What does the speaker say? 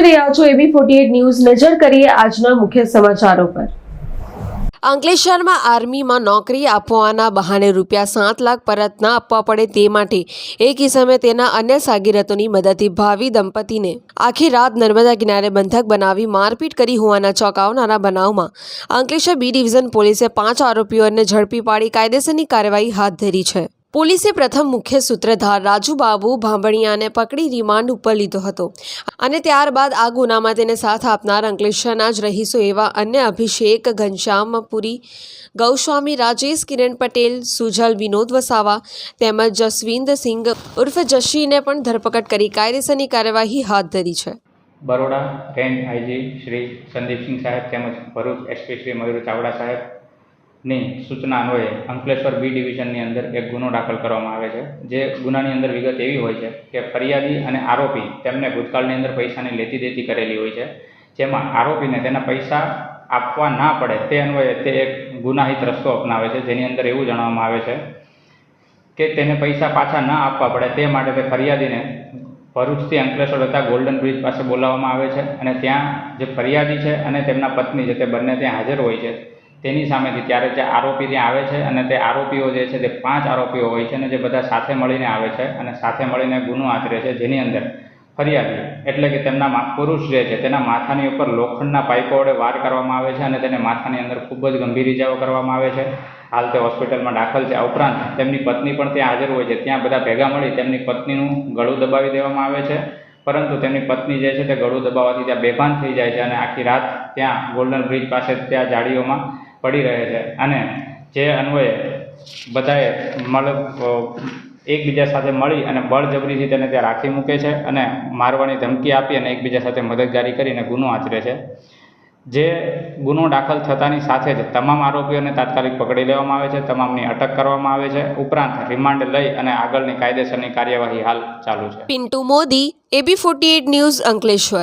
રહ્યા છો એબી forty news. નજર કરીએ આજના મુખ્ય સમાચારો પર. અંકલેશ્વરમાં આર્મીમાં નોકરી આપવાના બહાને રૂપિયા સાત લાખ પરત ના આપવા પડે તે માટે એક ઇસમે તેના અન્ય સાગીરતોની મદદથી ભાવિ દંપતીને આખી રાત નર્મદા કિનારે બંધક બનાવી મારપીટ કરી હોવાના ચોંકાવનારા બનાવમાં અંકલેશ્વર બી ડિવિઝન પોલીસે પાંચ આરોપીઓને ઝડપી પાડી કાયદેસરની કાર્યવાહી હાથ ધરી છે. પોલીસે પ્રથમ મુખ્ય સૂત્રધાર રાજુબાબુ ભાંભણિયાને પકડી રિમાન્ડ ઉપર લીધો હતો. અને ત્યારબાદ આ ગુનામાં તેને સાથ આપનાર અંકલેશ્વરના જ રહીશો એવા અન્ય અભિષેક ઘનશ્યામપુરી ગૌસ્વામી રાજેશ, કિરણ પટેલ, સુજલ વિનોદ વસાવા તેમજ જસવિંદસિંહ ઉર્ફ જશીને પણ ધરપકડ કરી કાયદેસરની કાર્યવાહી હાથ ધરી છે. બરોડા, રેન્જ આઈજી શ્રી સંદીપસિંહ સાહેબ તેમજ ભરૂચ એસપી શ્રી મયુર ચાવડા સાહેબની સૂચના અન્વયે અંકલેશ્વર બી ડિવિઝનની અંદર એક ગુનો દાખલ કરવામાં આવે છે. જે ગુનાની અંદર વિગત એવી હોય છે કે ફરિયાદી અને આરોપી તેમને ભૂતકાળની અંદર પૈસાની લેતી દેતી કરેલી હોય છે. જેમાં આરોપીને તેના પૈસા આપવા ના પડે તે અન્વયે તે એક ગુનાહિત રસ્તો અપનાવે છે, જેની અંદર એવું જણાવવામાં આવે છે કે તેને પૈસા પાછા ના આપવા પડે તે માટે તે ફરિયાદીને ભરૂચથી અંકલેશ્વર હતા ગોલ્ડન બ્રિજ પાસે બોલાવવામાં આવે છે અને ત્યાં જે ફરિયાદી છે અને તેમના પત્ની છે તે બંને ત્યાં હાજર હોય છે તેની સામેથી ત્યારે જે આરોપી ત્યાં આવે છે અને તે આરોપીઓ જે છે તે પાંચ આરોપીઓ હોય છે અને જે બધા સાથે મળીને આવે છે અને સાથે મળીને ગુનો આચરે છે જેની અંદર ફરિયાદી એટલે કે તેમના પુરુષ જે છે તેના માથાની ઉપર લોખંડના પાઇપો વડે વાર કરવામાં આવે છે અને તેને માથાની અંદર ખૂબ જ ગંભીર ઇજાઓ કરવામાં આવે છે. હાલ તે હોસ્પિટલમાં દાખલ છે. આ ઉપરાંત તેમની પત્ની પણ ત્યાં હાજર હોય છે. ત્યાં બધા ભેગા મળી તેમની પત્નીનું ગળું દબાવી દેવામાં આવે છે. પરંતુ તેમની પત્ની જે છે તે ગળું દબાવવાથી ત્યાં બેભાન થઈ જાય છે અને આખી રાત ત્યાં ગોલ્ડન બ્રિજ પાસે ત્યાં જાળીઓમાં પડી રહે છે. અને જે અન્વયે બધાએ મળ એકબીજા સાથે મળી અને બળજબરીથી તેને ત્યાં રાખી મૂકે છે અને મારવાની ધમકી આપી અને એકબીજા સાથે મદદગારી કરીને ગુનો આચરે છે. જે ગુનો દાખલ થતાની સાથે જ તમામ આરોપીઓને તાત્કાલિક પકડી લેવામાં આવે છે, તમામની અટક કરવામાં આવે છે. ઉપરાંત રિમાન્ડ લઈ અને આગળની કાયદેસરની કાર્યવાહી હાલ ચાલુ છે. Pintu Modi, AB forty news Ankleshwar.